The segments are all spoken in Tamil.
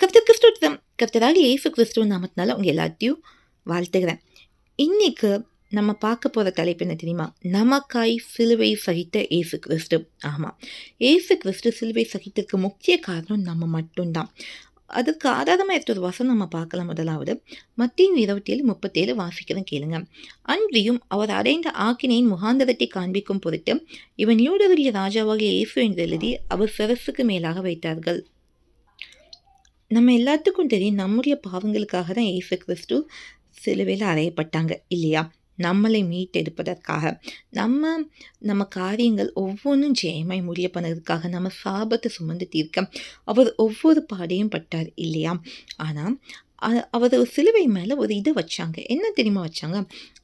கர்த்தர் கிறிஸ்துவம் கர்த்தராக இயேசு கிறிஸ்துவ நாமத்தினால உங்கள் எல்லாத்தையும் வாழ்த்துகிறேன். இன்றைக்கு நம்ம பார்க்க போகிற தலைப்பு என்ன தெரியுமா? நமக்காய் சிலுவை சகித்த இயேசு கிறிஸ்து. ஆமாம் ஏசு கிறிஸ்து சிலுவை சகித்ததுக்கு முக்கிய காரணம் நம்ம மட்டும்தான். அதுக்கு ஆதாரமாக இருக்கிற ஒரு வசனம் நம்ம பார்க்கலாம் முதலாவது. மத்தியும் இருபத்தேழு முப்பத்தேழு வாசிக்கிறேன் கேளுங்க. அன்றியும் அவர் அடைந்த ஆக்கினையின் முகாந்தரத்தை காண்பிக்கும் பொருட்டு இவன் யூடவரிய ராஜாவாகிய இயேசு என்று எழுதி அவர் சிரசுக்கு மேலாக வைத்தார்கள். நம்ம எல்லாத்துக்கும் தெரியும் நம்முடைய பாவங்களுக்காக தான் ஏசு கிறிஸ்து சிலுவையில் அறையப்பட்டாங்க இல்லையா? நம்மளை மீட்டெடுப்பதற்காக. நம்ம நம்ம காரியங்கள் ஒவ்வொன்றும் ஜெயமாய் முடிய பண்ணதுக்காக நம்ம சாபத்தை சுமந்து தீர்க்க அவர் ஒவ்வொரு பாடையும் பட்டார் இல்லையா? ஆனால் அவர் சிலுவை மேலே ஒரு இதை வச்சாங்க. என்ன தெரியுமா வச்சாங்க?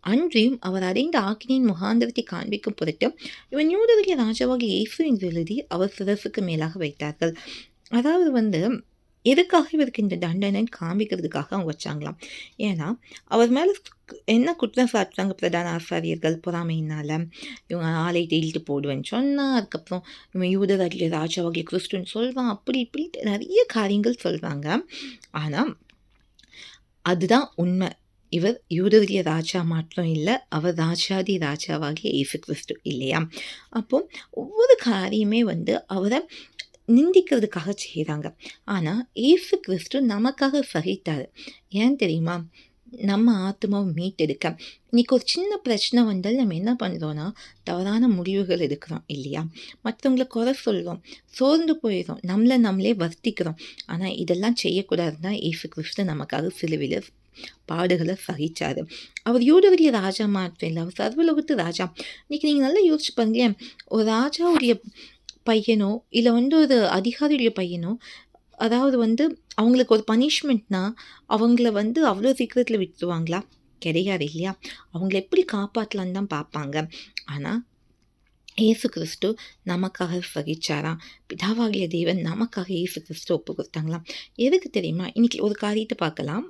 அன்றியும் அவர் அடைந்த ஆக்கினியின் முகாந்திரத்தை காண்பிக்கும் பொருட்டு இவன் யூதவிய ராஜாவாக இயேசு என்று எழுதி அவர் சிரசுக்கு மேலாக வைத்தார்கள். அதாவது வந்து எதுக்காக இவருக்கு இந்த தண்டனைன்னு காமிக்கிறதுக்காக அவங்க வச்சாங்களாம்? ஏன்னா அவர் மேலே என்ன குற்றம் சாட்டுறாங்க பிரதான ஆசாரியர்கள் பொறாமையினால்? இவங்க ஆலை தேடிட்டு போடுவேன்னு சொன்னால் அதுக்கப்புறம் இவன் யூதராஜ்ய ராஜாவாகிய கிறிஸ்துன்னு சொல்வான் அப்படி இப்படின்ட்டு நிறைய காரியங்கள் சொல்கிறாங்க ஆனால் அதுதான் உண்மை. இவர் யூதரிய ராஜா மாற்றம் இல்லை அவர் ராஜாதி ராஜாவாகிய இயேசு கிறிஸ்து இல்லையா? அப்போ ஒவ்வொரு காரியமே வந்து அவரை நிந்திக்கிறதுக்காக செய்கிறாங்க ஆனால் ஏசு கிறிஸ்து நமக்காக சகித்தார். ஏன் தெரியுமா? நம்ம ஆத்மாவை மீட்டெடுக்க. இன்றைக்கி ஒரு சின்ன பிரச்சனை வந்தால் நம்ம என்ன பண்ணுறோன்னா தவறான முடிவுகள் எடுக்கிறோம் இல்லையா? மற்றவங்களை குறை சொல்கிறோம் சோர்ந்து போயிடும் நம்மளை நம்மளே வர்த்திக்கிறோம். ஆனால் இதெல்லாம் செய்யக்கூடாதுன்னா ஏசு கிறிஸ்து நமக்காக சிலுவில பாடுகளை சகித்தார் அவர் யூடவரிய ராஜா மாற்றம் இல்லை அவர் சர்வலோகத்து ராஜா. இன்னைக்கு நீங்கள் நல்லா யோசிச்சு பாருங்களேன் ஒரு ராஜாவுடைய பையனோ இல்லை வந்து ஒரு அதிகாரியுடைய பையனோ அதாவது வந்து அவங்களுக்கு ஒரு பனிஷ்மெண்ட்னா அவங்கள வந்து அவ்வளோ சீக்கிரத்தில் விட்டுருவாங்களா? கிடையாது இல்லையா? அவங்கள எப்படி காப்பாற்றலான்னு தான் பார்ப்பாங்க. ஆனால் ஏசு கிறிஸ்து நமக்காக சகிச்சாராம். பிதாவாகிய தேவன் நமக்காக ஏசு கிறிஸ்து ஒப்பு கொடுத்தாங்களாம் எதுக்கு தெரியுமா? இன்னைக்கு ஒரு காரியத்தை பார்க்கலாம்.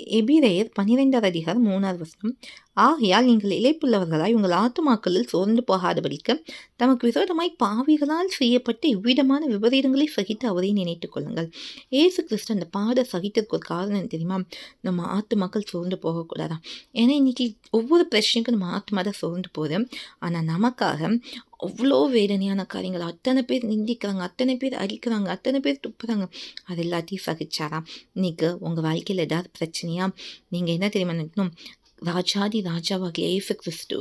எபிரேயர் பனிரெண்டாவது அதிகாரம் மூணாவது வசனம். ஆகையால் நீங்கள் இழைப்புள்ளவர்களாய் உங்கள் ஆத்துமாக்களில் சோர்ந்து போகாதபடிக்க தமக்கு விரோதமாய் பாவிகளால் செய்யப்பட்ட இவ்விதமான விபரீதங்களை சகித்து அவரை நினைத்துக் கொள்ளுங்கள். ஏசு கிறிஸ்து அந்த பாட சகித்ததுக்கு ஒரு காரணம் தெரியுமா? நம்ம ஆத்துமாக்கள் சோர்ந்து போகக்கூடாதான் ஏன்னா இன்னைக்கு ஒவ்வொரு பிரச்சனைக்கும் நம்ம ஆத்மா தான் சோர்ந்து போகிறோம் ஆனால் நமக்காக அவ்வளோ வேதனையான காரியங்கள். அத்தனை பேர் நிந்திக்கிறாங்க அத்தனை பேர் அடிக்கிறாங்க அத்தனை பேர் துப்புறாங்க. அது எல்லாத்தையும் சகிச்சாராம் இன்றைக்கி உங்கள் வாழ்க்கையில் ஏதாவது பிரச்சனையா? நீங்கள் என்ன தெரியுமா நினைக்கணும்? ராஜாதி ராஜாவாகிய ஏசு கிறிஸ்து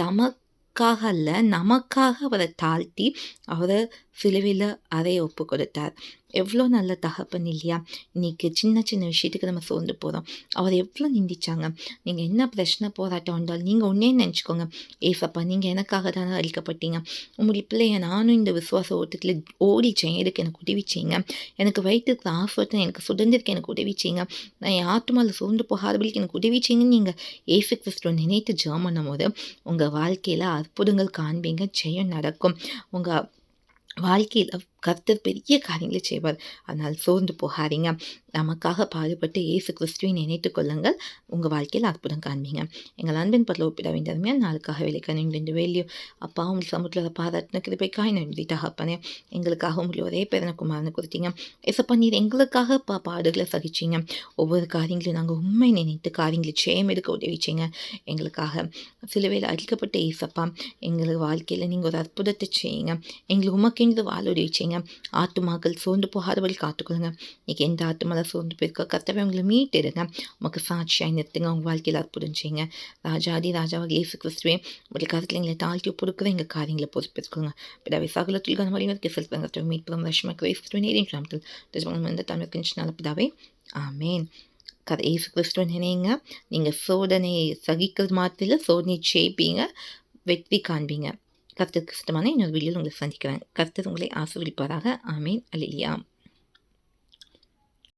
தமக்காக அல்ல நமக்காக அவரை தாழ்த்தி அவரை சிலுவையில் அதை ஒப்பு கொடுத்தார். எவ்வளோ நல்ல தகப்பன் இல்லையா? இன்றைக்கி சின்ன சின்ன விஷயத்துக்கு நம்ம சோர்ந்து போகிறோம் அவர் எவ்வளோ நிந்திச்சாங்க. நீங்கள் என்ன பிரச்சனை போராட்டம் வந்தாலும் நீங்கள் ஒன்றே நினச்சிக்கோங்க. ஏசப்பா நீங்கள் எனக்காக தானே அழிக்கப்பட்டீங்க. உங்களுடைய பிள்ளைய நானும் இந்த விசுவாச ஓட்டத்தில் ஓடிச்சேன். எதுக்கு எனக்கு உதவி செய்யுங்க? எனக்கு வயிற்றுக்கு ஆசோட்டம் எனக்கு சுதந்திரக்கு எனக்கு உதவி செய்யுங்க. நான் என் ஆத்மாவில் சோர்ந்து போகாதபடிக்கு எனக்கு உதவி செய்யுங்கன்னு நீங்கள் ஏசு கிறிஸ்துவ நினைத்து ஜெர்மனும் போது உங்கள் வாழ்க்கையில் அற்புதங்கள் காண்பீங்க. ஜெயம் நடக்கும். உங்கள் வாழ்க்கையில் கர்த்தர் பெரிய காரியங்களை செய்வார். அதனால் சோர்ந்து போகாதீங்க. நமக்காக பாடுபட்டு இயேசு கிறிஸ்துவை நினைத்து கொள்ளுங்கள். உங்கள் வாழ்க்கையில் அற்புதம் காண்பீங்க. எங்கள் அன்பின் பரல ஒப்பிட வேண்டியதுமே நாளுக்காக வேலைக்கு ரெண்டு வேல்யூ அப்பா உங்களுக்கு சமுத்திர பாராட்டின கிருப்பைக்காய் நன்றி தகப்பனே. எங்களுக்காக உங்களை ஒரே பேரனை குமாரனை கொடுத்தீங்க எசப்பா நீர் எங்களுக்காக பா பாடுகளை சகிச்சிங்க. ஒவ்வொரு காரியங்களையும் நாங்கள் உண்மை நினைத்து காரியங்களை ஜெயம் எடுக்க உதவிச்சிங்க எங்களுக்காக சிலுவையில் அழிக்கப்பட்ட ஏசப்பா எங்களுக்கு வாழ்க்கையில் நீங்கள் ஒரு அற்புதத்தை செய்யுங்க. எங்களுக்கு உமக்கென்று வாழ உதவிச்சிங்க செய்யுங்க. ஆத்துமாக்கள் சோர்ந்து போகாதபடி காத்துக்கொள்ளுங்க. இன்னைக்கு எந்த ஆத்துமாவில் சோர்ந்து போயிருக்க. கத்தவை உங்களை மீட்டெடுங்க. உமக்கு சாட்சியாக நிறுத்துங்க. உங்கள் வாழ்க்கையில் அற்புதம் செய்யுங்க. ராஜாதி ராஜாவாக இயேசு கிறிஸ்துவே உங்களுடைய கருத்தில் எங்களை தாழ்த்தி பொறுக்கிற எங்கள் காரியங்களை பொறுப்பேற்றுக்கோங்க பிதாவை சகலத்தில் கனமறிவதற்கு செலுத்துவாங்க மீட்புறம் வருஷமாக கிறிஸ்துவ நேரின் கிராமத்தில் இந்த தமிழ் கிஞ்சினால பிதாவை ஆமேன். கதை ஏசு கிறிஸ்துவன் நினைங்க. நீங்கள் சோதனை சகிக்கிறது மாத்திர சோதனை ஜெயிப்பீங்க வெற்றி காண்பீங்க. கருத்துக்கு இஷ்டமான இன்னொரு வீடியோவில் உங்களை சந்திக்கிறேன். கருத்து உங்களை ஆசிர்வதிப்பாராக. ஆமீன். அலிலியா